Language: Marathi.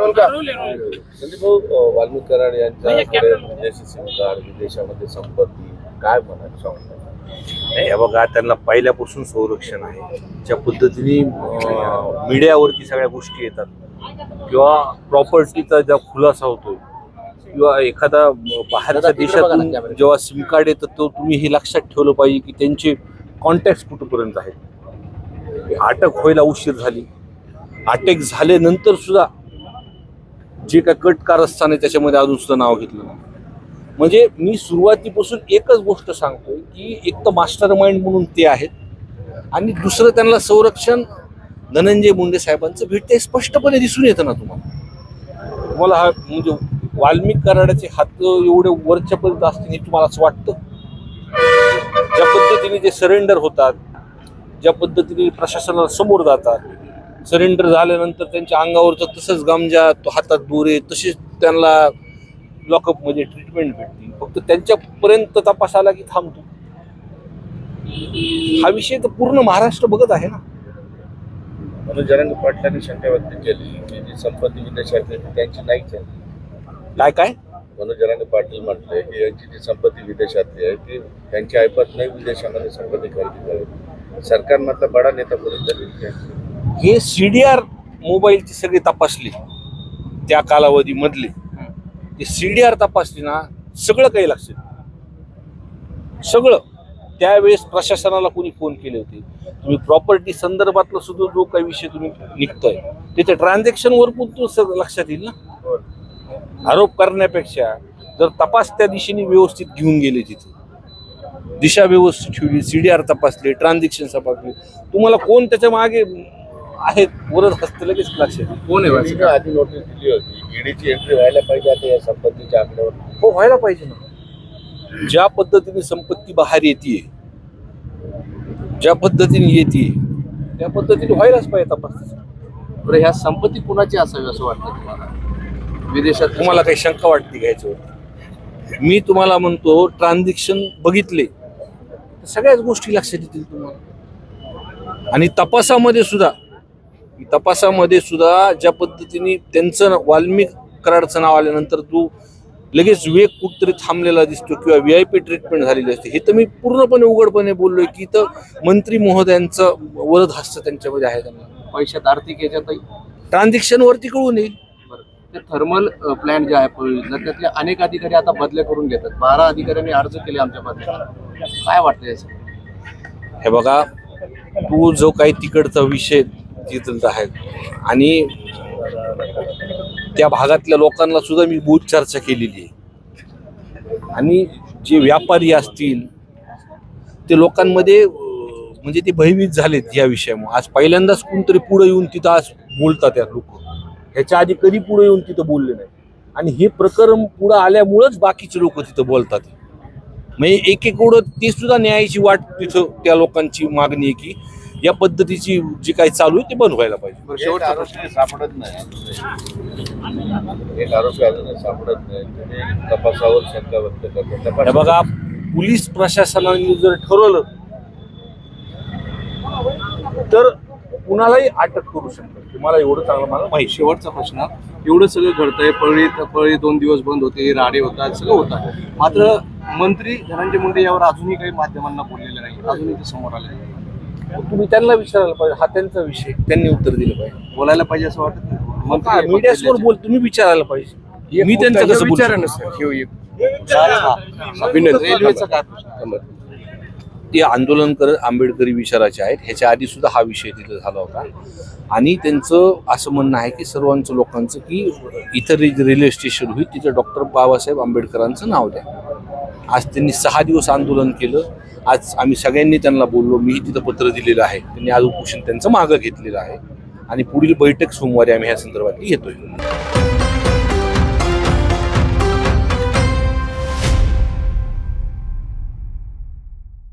म्हणजे भाऊ अं, वाल्मिक कराड यांच्याकडे विदेशी सिम कार्ड विदेशामध्ये संपत्ती काय म्हणाल? सांगता नाही हे बघा त्यांना पहिल्यापासून संरक्षण आहे. ज्या पद्धतीने मीडियावरती सगळ्या गोष्टी येतात. किंवा प्रॉपर्टीचा ज्या खुलासा होतोय किंवा एखादा बाहेरच्या देशातून जेव्हा सिम कार्ड येतं तो तुम्ही हे लक्षात ठेवलं पाहिजे की त्यांचे कॉन्टॅक्ट कुठपर्यंत आहेत अटक व्हायला उशीर झाली. अटक झाल्यानंतर सुद्धा जे काय कट कारस्थान आहे त्याच्यामध्ये अजून सुद्धा नाव घेतलं नाही. म्हणजे मी सुरुवातीपासून एकच गोष्ट सांगतोय की एक तर मास्टर माइंड म्हणून ते आहेत आणि दुसरं त्यांना संरक्षण धनंजय मुंडे साहेबांचं भेटते स्पष्टपणे दिसून येतं ना तुम्हाला. तुम्हाला हा म्हणजे वाल्मिक कराडाचे हात एवढे वरच्यापर्यंत असतील हे तुम्हाला असं वाटतं? ज्या पद्धतीने ते सरेंडर होतात ज्या पद्धतीने प्रशासनाला समोर जातात सरेंडर झाल्यानंतर त्यांच्या अंगावरचं तसंच गामजा तो हातात दोरे तसेच त्यांना लॉकअपमध्ये ट्रीटमेंट भेटते फक्त त्यांच्यापर्यंत तपास आला की थांबतो. हा विषय तर पूर्ण महाराष्ट्र बघत आहे ना. म्हणून जरांग पाटलांनी शंका व्यक्त केली की जी संपत्ती विदेशात आहे ती त्यांची नाहीच आहे. काय काय? मनोज जरांगे पाटील म्हटले की यांची जी संपत्ती विदेशातली आहे ती त्यांची ऐपत नाही विदेशामध्ये संपत्ती खरेदी करावी सरकारमधला बडा नेता कोणी तरी हे सी डी आर मोबाईलची सगळी तपासली. त्या कालावधीमधले. ते सी डी आर तपासली ना सगळं काही लक्षात सगळं. त्यावेळेस प्रशासनाला कोणी फोन केले होते. तुम्ही प्रॉपर्टी संदर्भातला सुद्धा जो काही विषय तुम्ही निघतोय त्याच्या ट्रान्झॅक्शनवर पण तो सगळं लक्षात येईल ना? आरोप करण्यापेक्षा जर तपास त्या दिशेने व्यवस्थित घेऊन गेले तिथे. दिशा व्यवस्थित ठेवली आर तपासली ट्रान्झॅक्शन तपासली तुम्हाला कोण त्याच्यामागे आहेत. वरच हस्त लगेच लक्षात. कोण आहे आधी नोटीस दिली होती. ईडीची एंट्री व्हायला पाहिजे आता या संपत्तीच्या आकड्यावर. हो व्हायला पाहिजे ना. ज्या पद्धतीने संपत्ती बाहेर येते ज्या पद्धतीने येते त्या पद्धतीने व्हायलाच पाहिजे तपास बरं ह्या संपत्ती कुणाची असावी असं वाटतं तुम्हाला? विदेशात तुम्हाला काही शंका वाटते घ्यायचं मी तुम्हाला म्हणतो ट्रान्झॅक्शन बघितले. तर सगळ्याच गोष्टी लक्षात येतील तुम्हाला. आणि तपासामध्ये सुद्धा तपासामध्ये सुद्धा ज्या पद्धतीने त्यांचं वाल्मिक कराडचं नाव आल्यानंतर जो लगेच वेग कुठतरी थांबलेला दिसतो किंवा व्ही आय पी ट्रीटमेंट झालेली असते. हे तर मी पूर्णपणे उघडपणे बोललोय की तर मंत्री महोदयांचं वरद हस्त त्यांच्यामध्ये आहे त्यांना. पैशात आर्थिक याच्यातही? ट्रान्झॅक्शन वरती कळून येईल. बरं. ते थर्मल प्लॅन जे आहे पळवीतलं त्यातले अनेक अधिकारी आता बदल्या करून घेतात. बारा अधिकाऱ्यांनी अर्ज केले आमच्या बदल्या काय वाटतं याचं? हे बघा तू जो काही तिकडचा विषय तिथलचा आहेत आणि त्या भागातल्या लोकांना सुद्धा मी बहुत चर्चा केलेली आहे. आणि जे व्यापारी असतील ते लोकांमध्ये म्हणजे ते भयभीत झालेत या विषयामुळे. आज पहिल्यांदाच कोणतरी पुढे येऊन तिथं आज बोलतात त्या लोक. ह्याच्या आधी कधी पुढे येऊन तिथं बोलले नाही आणि हे प्रकरण पुढं आल्यामुळंच बाकीचे लोक तिथं बोलतात. म्हणजे एक एक ते सुद्धा न्यायाची वाट तिथं त्या लोकांची मागणी आहे की या पद्धतीची जी काही चालू आहे ते बंद व्हायला पाहिजे. शेवटचा प्रश्न सापडत नाही. एक आरोपी अजून सापडत नाही. तपासावर शंका व्यक्त करता हे बघा पोलीस प्रशासनाने जर ठरवलं तर कुणालाही अटक करू शकतात. मला एवढं चांगलं मला माहिती शेवटचा प्रश्न एवढं सगळं घडतंय पळी पळी दोन दिवस बंद होते राडे होतात सगळं होत मात्र मंत्री धनंजय मुंडे यावर अजूनही काही माध्यमांना बोललेले नाही अजूनही ते समोर आले नाही. तुम्ही त्यांना विचारायला पाहिजे हा त्यांचा विषय. त्यांनी उत्तर दिलं पाहिजे. बोलायला पाहिजे असं वाटत नाही. हा, मीडिया समोर बोल तुम्ही विचारायला पाहिजे. मी त्यांचं कसं शकतो? अभिनंदन. रेल्वेचा काय प्रश्न? ते आंदोलन करत आंबेडकरी विचाराचे आहेत. ह्याच्या आधी सुद्धा हा विषय तिथे झाला होता. आणि त्यांचं असं म्हणणं आहे की सर्वांचं लोकांचं की इतर रेल्वे स्टेशन होईल तिथे डॉक्टर बाबासाहेब आंबेडकरांचं नाव द्या. आज त्यांनी सहा दिवस आंदोलन केलं. आज आम्ही सगळ्यांनी त्यांना बोललो. मीही तिथं पत्र दिलेलं आहे. त्यांनी आज उपोषण त्यांचं मागं घेतलेलं आहे. आणि पुढील बैठक सोमवारी आम्ही ह्या संदर्भात घेतोय.